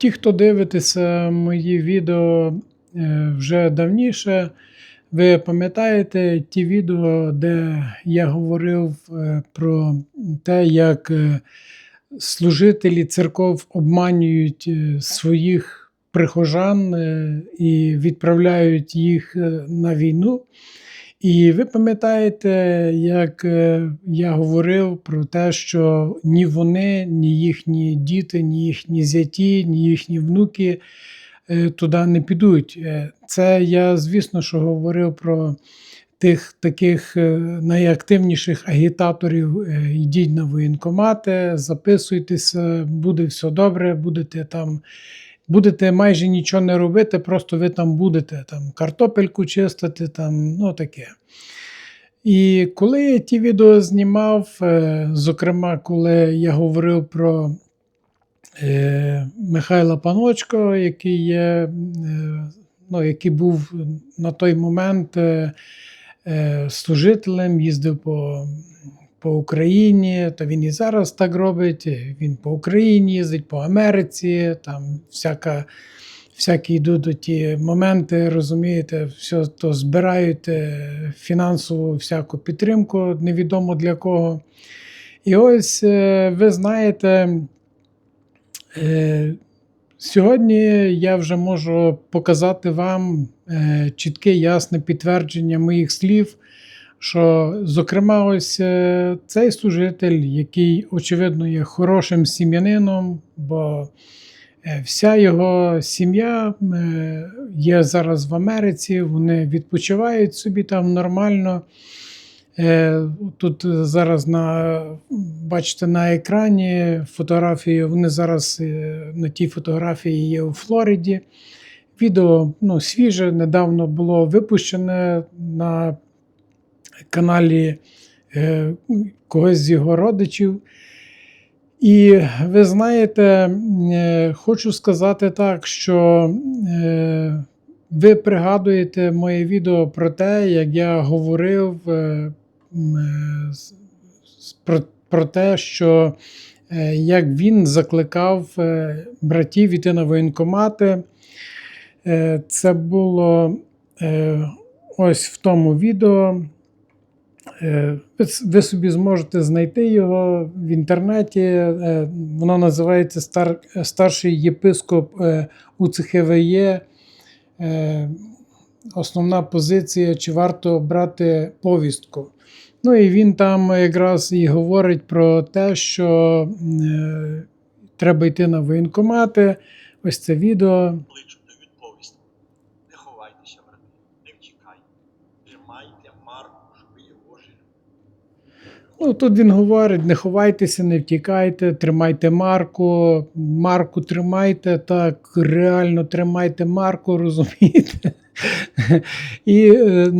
Ті, хто дивитеся мої відео е, вже давніше, ви пам'ятаєте ті відео, де я говорив е, про те, як е, служителі церков обманюють своїх прихожан і відправляють їх на війну. І ви пам'ятаєте, як е, я говорив про те, що ні вони, ні їхні діти, ні їхні зяті, ні їхні внуки е, туди не підуть. Е, Це я, звісно, що говорив про тих таких найактивніших агітаторів. Йдіть на воєнкомати, записуйтеся, буде все добре, будете там. Будете майже нічого не робити, просто ви там будете там картопельку чистити, там, ну таке. І коли я ті відео знімав, е, зокрема, коли я говорив про е, Михайла Паночко, який є, е, ну, який був на той момент служителем, їздив по, по Україні, то він і зараз так робить. Він по Україні їздить, по Америці, там всяка. Всякі йдуть ті моменти, розумієте, все то збирають е, фінансову всяку підтримку, невідомо для кого. І ось е, ви знаєте, е, сьогодні я вже можу показати вам чітке, ясне підтвердження моїх слів, що, зокрема, ось е, цей служитель, який, очевидно, є хорошим сім'янином, бо е, вся його сім'я е, є зараз в Америці, вони відпочивають собі там нормально. Тут зараз на, бачите на екрані фотографії, вони зараз на тій фотографії є у Флориді. Відео ну, свіже, недавно було випущене на каналі е, когось з його родичів. І ви знаєте, е, хочу сказати так, що е, ви пригадуєте моє відео про те, як я говорив про, про те, що як він закликав братів іти на воєнкомати. Це було ось в тому відео. Е, Ви, собі зможете знайти його в інтернеті. Е, Воно називається Стар, Старший єпископ е, УЦХВЄ. Основна позиція, чи варто брати повістку. Ну і він там якраз і говорить про те, що треба йти на воєнкомати. Ось це відео. кличете відповість. Не ховайтеся, брати, не втікайте. Тримайте марку, що ви є Божі. Ну, тут він говорить: не ховайтеся, не втікайте, тримайте марку, марку тримайте, так, реально тримайте марку, розумієте? І е,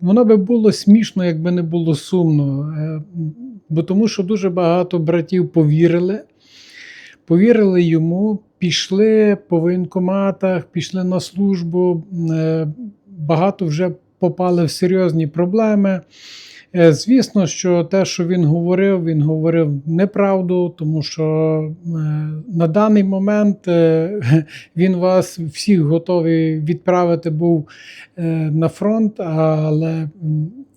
воно би було смішно, якби не було сумно. Е, Бо тому що дуже багато братів повірили, повірили йому, пішли по воєнкоматах, пішли на службу, е, багато вже попали в серйозні проблеми. Е, Звісно, що те, що він говорив, він говорив неправду, тому що е, на даний момент е, він вас всіх готовий відправити був на фронт, але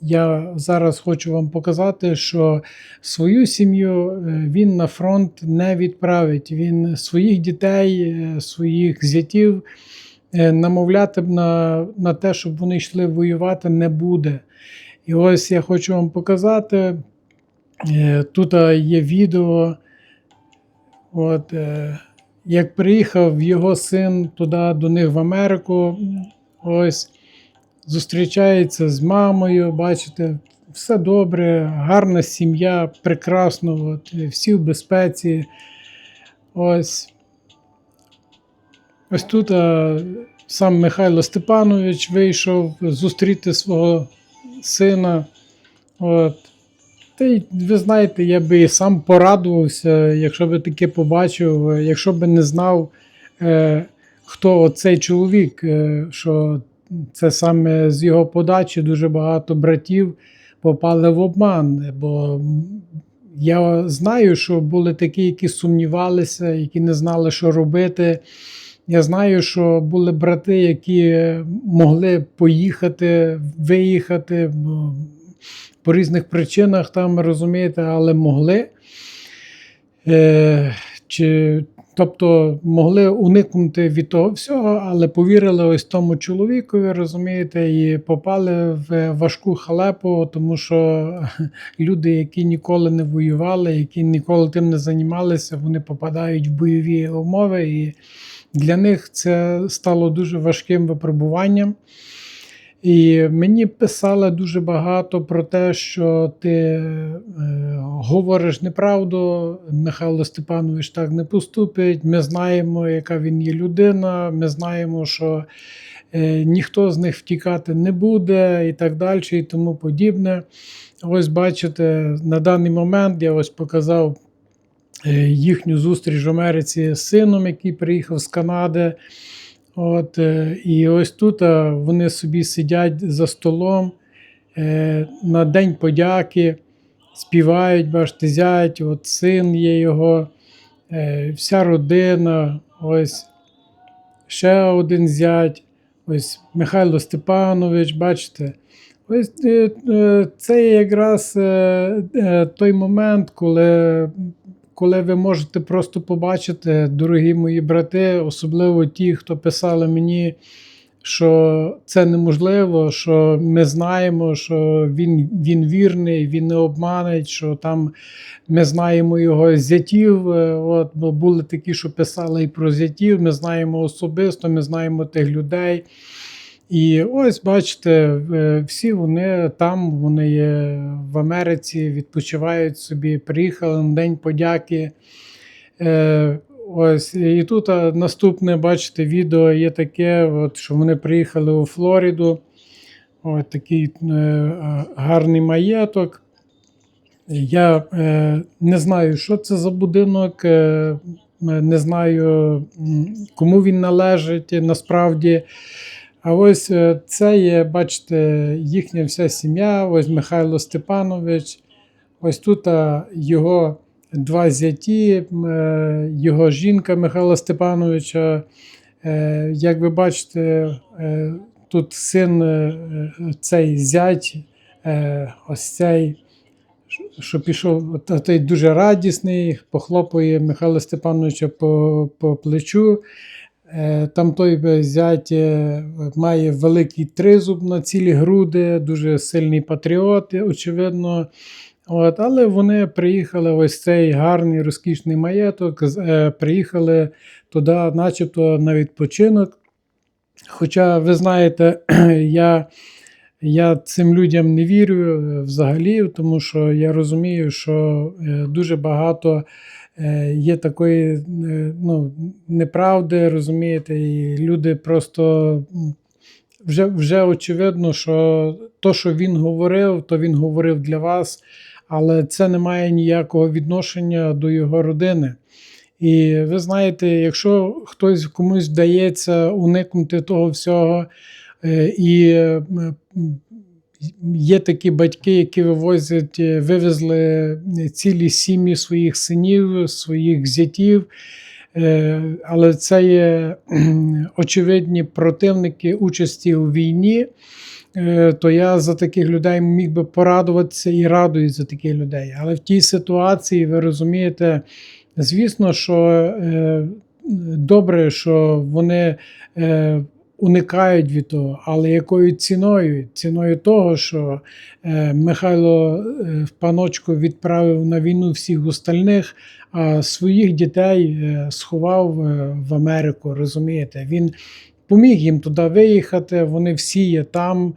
я зараз хочу вам показати, що свою сім'ю він на фронт не відправить. Він своїх дітей, своїх зятів намовляти на, на те, щоб вони йшли воювати, не буде. І ось я хочу вам показати. е, Тут є відео. От, е, як приїхав його син туди до них в Америку, ось зустрічається з мамою, бачите, все добре, гарна сім'я, прекрасно, от, е, всі в безпеці. Ось. Ось тут сам Михайло Степанович вийшов зустріти свого сина. От. Та й ви знаєте, я би і сам порадувався, якщо би таке побачив, якщо би не знав, е, хто цей чоловік, е, що це саме з його подачі дуже багато братів попали в обман. Бо Я знаю, що були такі, які сумнівалися, які не знали, що робити. Я знаю, що були брати, які могли поїхати, виїхати по різних причинах, там розумієте, але могли. Е, чи, тобто могли уникнути від того всього, але повірили ось тому чоловікові, розумієте, і попали в важку халепу, тому що люди, які ніколи не воювали, які ніколи тим не займалися, вони попадають в бойові умови, і для них це стало дуже важким випробуванням. І мені писали дуже багато про те, що ти е, говориш неправду, Михайло Степанович так не поступить. Ми знаємо, яка він є людина, ми знаємо, що е, ніхто з них втікати не буде і так далі, і тому подібне. Ось бачите, на даний момент я ось показав їхню зустріч в Америці з сином, який приїхав з Канади. От, е, і ось тут е, вони собі сидять за столом е, на День подяки, співають, бачите, зять, от син є його, е, вся родина, ось ще один зять, ось Михайло Степанович, бачите. Ось е, е, це якраз е, е, той момент, коли коли ви можете просто побачити, дорогі мої брати, особливо ті, хто писали мені, що це неможливо, що ми знаємо, що він, він вірний, він не обманить, що там ми знаємо його зятів. е, От, бо були такі, що писали і про зятів, ми знаємо особисто, ми знаємо тих людей. І ось бачите, е, всі вони там, вони є в Америці, відпочивають собі, приїхали на День подяки. Е, Ось, і тут наступне, бачите, відео є таке, от, що вони приїхали у Флориду. Ось такий е, гарний маєток. Я е, не знаю, що це за будинок, е, не знаю, кому він належить насправді. А ось е, це є, бачите, їхня вся сім'я, ось Михайло Степанович. Ось тут його два зяті, е, його жінка Михайла Степановича. Е, Як ви бачите, тут син, цей зять, ось цей, що пішов, той дуже радісний, похлопує Михайла Степановича по, по плечу. Е, Там той зять е, має великий тризуб на цілі груди, дуже сильний патріот, очевидно. От, але вони приїхали ось цей гарний розкішний маєток, е, приїхали туди, начебто на відпочинок. Хоча, ви знаєте, я, я цим людям не вірю е, взагалі, тому що я розумію, що е, дуже багато е, є такої е, ну, неправди, розумієте, і люди просто вже, вже очевидно, що то, що він говорив, то він говорив для вас, але це не має ніякого відношення до його родини. І ви знаєте, якщо хтось комусь вдається уникнути того всього, е, і е, є такі батьки, які вивозять, е, вивезли цілі сім'ї своїх синів, своїх зятів. Е, Але це є очевидні противники участі у війні. Е, То я за таких людей міг би порадуватися і радуюсь за таких людей. Але в тій ситуації, ви розумієте, звісно, що е, добре, що вони е, уникають від того, але якою ціною? Ціною того, що е, Михайло е, в паночку відправив на війну всіх остальних, а своїх дітей е, сховав в Америку. Розумієте, він. Поміг їм туди виїхати, вони всі є там.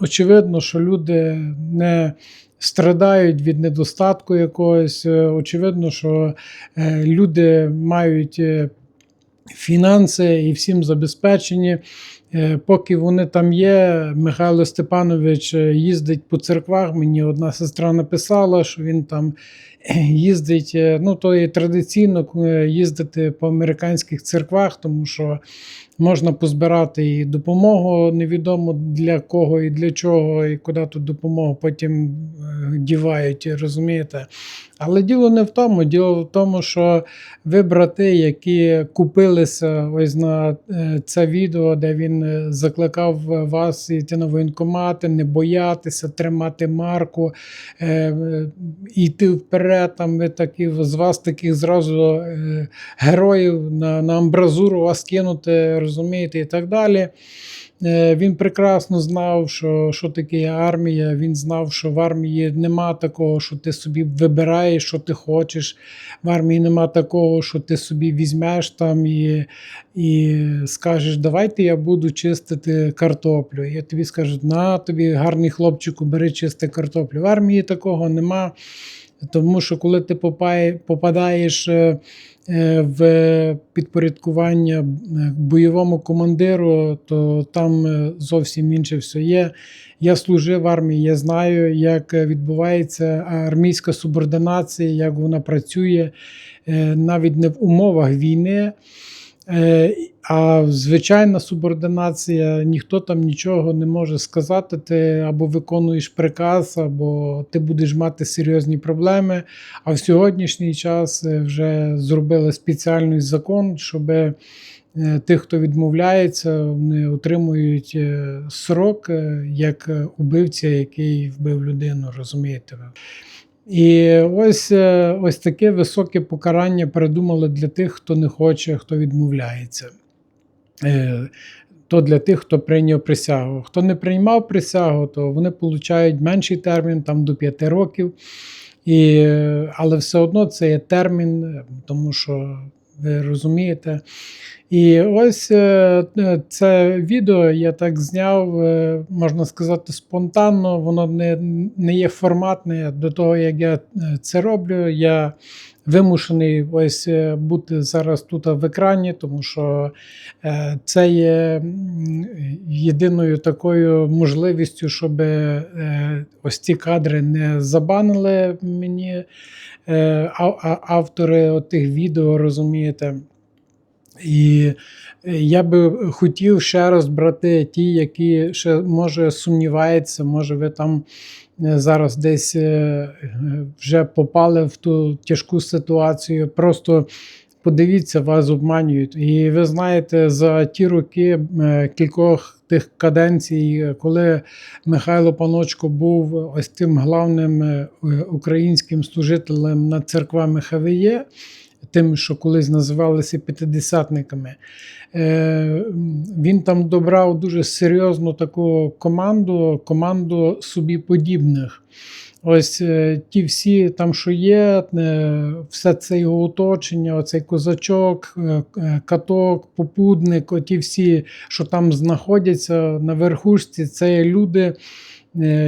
Очевидно, що люди не страдають від недостатку якогось. Очевидно, що люди мають фінанси і всім забезпечені. Е, Поки вони там є, Михайло Степанович е, їздить по церквах. Мені одна сестра написала, що він там їздить. е, Ну, то і традиційно їздити по американських церквах, тому що можна позбирати і допомогу невідомо для кого і для чого, і куди ту допомогу потім дівають, розумієте. Але діло не в тому, діло в тому, що ви, брати, які купилися ось на це відео, де він е, закликав вас йти на воєнкомати, не боятися, тримати марку, е, е, йти вперед. Там ви такі з вас таких зразу е, героїв на, на амбразуру вас кинути, розумієте, і так далі. Е, Він прекрасно знав, що, що таке армія. Він знав, що в армії нема такого, що ти собі вибираєш, що ти хочеш. В армії нема такого, що ти собі візьмеш там і, і скажеш, давайте я буду чистити картоплю. І тобі скажуть, на тобі гарний хлопчику, бери чисти картоплю. В армії такого нема. Тому що коли ти попадаєш е, е, в підпорядкування е, бойовому командиру, то там зовсім інше все є. Я служив в армії, я знаю, як відбувається армійська субординація, як вона працює навіть не в умовах війни. Е, А звичайна субординація, ніхто там нічого не може сказати. Ти або виконуєш приказ, або ти будеш мати серйозні проблеми. А в сьогоднішній час е, вже зробили спеціальний закон, щоб е, тих, хто відмовляється, вони отримують срок як убивця, який вбив людину, розумієте. І ось, е, ось таке високе покарання придумали для тих, хто не хоче, хто відмовляється. Е, То для тих, хто прийняв присягу. Хто не приймав присягу, то вони получають менший термін, там до 5 років. І, але все одно це є термін, е, тому що ви розумієте. І ось е, е, це відео я так зняв, е, можна сказати, спонтанно. Воно не, не є форматне до того, як я це роблю. Я вимушений ось е, бути зараз тут в екрані, тому що е, це є єдиною такою можливістю, щоб е, ось ці кадри не забанили мені автори тих відео, розумієте. І я би хотів ще раз брати ті, які ще може сумніваються, може ви там зараз десь е, е, вже попали в ту тяжку ситуацію. Просто подивіться, вас обманюють. І ви знаєте, за ті роки е, кількох тих каденцій, е, коли Михайло Паночко був ось тим главним е, українським служителем над церквами ХВЄ, тим, що колись називалися п'ятидесятниками. Е, Він там добрав дуже серйозну таку команду, команду собі подібних. Ось е, ті всі там, що є, е, все це його оточення, оцей козачок, каток, попудник, оті всі, що там знаходяться на верхушці, це люди,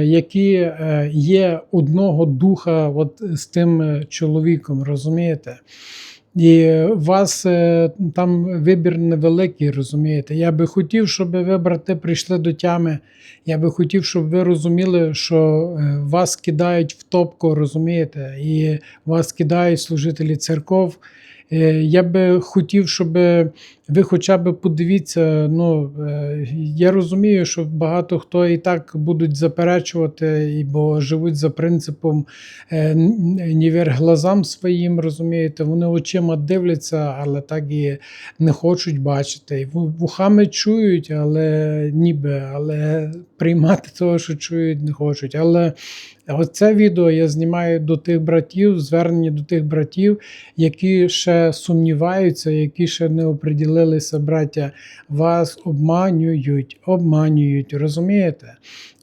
які е, є одного духа от з тим е, чоловіком, розумієте? І вас е, там вибір невеликий, розумієте. Я би хотів, щоб ви, брати, прийшли до тями. Я би хотів, щоб ви розуміли, що е, вас кидають в топку, розумієте, і вас кидають служителі церков. Е, Я би хотів, щоб ви хоча б подивіться. Ну, е, я розумію, що багато хто і так будуть заперечувати, і бо живуть за принципом е, не вір глазам своїм, розумієте, вони очима дивляться, але так і не хочуть бачити. І вухами чують, але ніби, але приймати того, що чують, не хочуть. Але оце відео я знімаю до тих братів, звернення до тих братів, які ще сумніваються, які ще не оприділилися, браття, вас обманюють, обманюють, розумієте?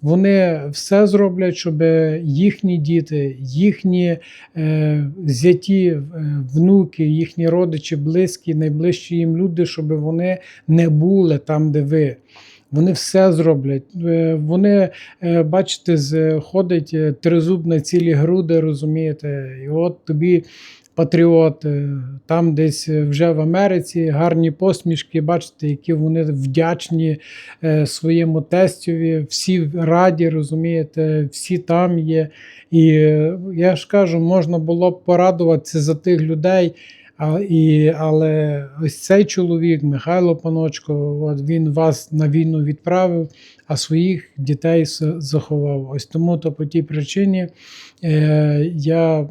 Вони все зроблять, щоб їхні діти, їхні е, зяті, е, внуки, їхні родичі, близькі, найближчі їм люди, щоб вони не були там, де ви. Вони все зроблять. Е, Вони, е, бачите, ходить е, тризуб на цілі груди, розумієте, і от тобі патріот, е, там десь вже в Америці гарні посмішки, бачите, які вони вдячні е, своєму тестові, всі раді, розумієте, всі там є. І е, я ж кажу, можна було б порадуватися за тих людей. А, і, але ось цей чоловік, Михайло Паночко, от він вас на війну відправив, а своїх дітей заховав. Ось тому то по тій причині е, я е,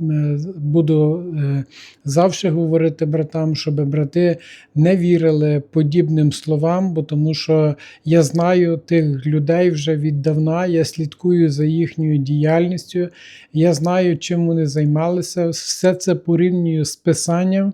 буду е, завжди говорити братам, щоб брати не вірили подібним словам, бо тому що я знаю тих людей вже віддавна, я слідкую за їхньою діяльністю, я знаю, чим вони займалися. Все це порівнюю з писанням.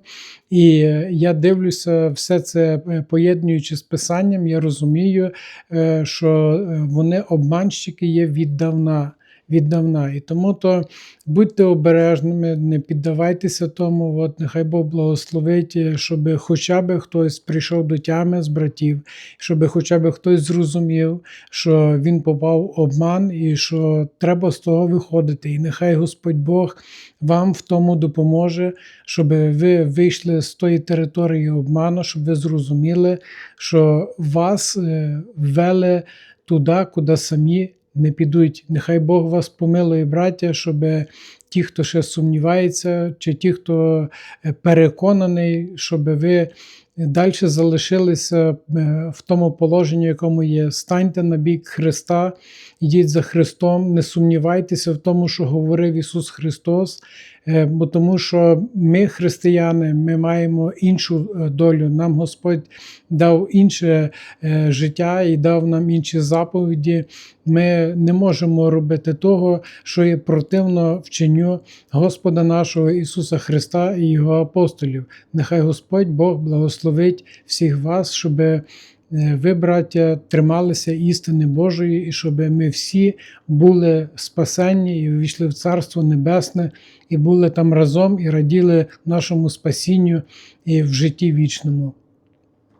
І е, я дивлюся, все це е, поєднуючи з писанням, я розумію, е, що вони обманщики є віддавна. Віддавна. І тому то будьте обережними, не піддавайтеся тому. От нехай Бог благословить, е, щоб хоча б хтось прийшов до тями з братів, щоб хоча б хтось зрозумів, що він попав в обман і що треба з того виходити. І нехай Господь Бог вам в тому допоможе, щоб ви вийшли з тої території обману, щоб ви зрозуміли, що вас е, ввели туди, куди самі не підуть. Нехай Бог вас помилує, браття, щоб ті, хто ще сумнівається, чи ті, хто е, переконаний, щоб ви далі залишилися е, в тому положенні, якому є. Станьте на бік Христа, йдіть за Христом, не сумнівайтеся в тому, що говорив Ісус Христос. Е, Бо тому що ми, християни, ми маємо іншу е, долю. Нам Господь дав інше е, життя і дав нам інші заповіді. Ми не можемо робити того, що є противно вченню Господа нашого Ісуса Христа і Його апостолів. Нехай Господь Бог благословить всіх вас, щоб ви, браття, трималися істини Божої, і щоб ми всі були спасенні і ввійшли в Царство Небесне, і були там разом і раділи нашому спасінню і в житті вічному.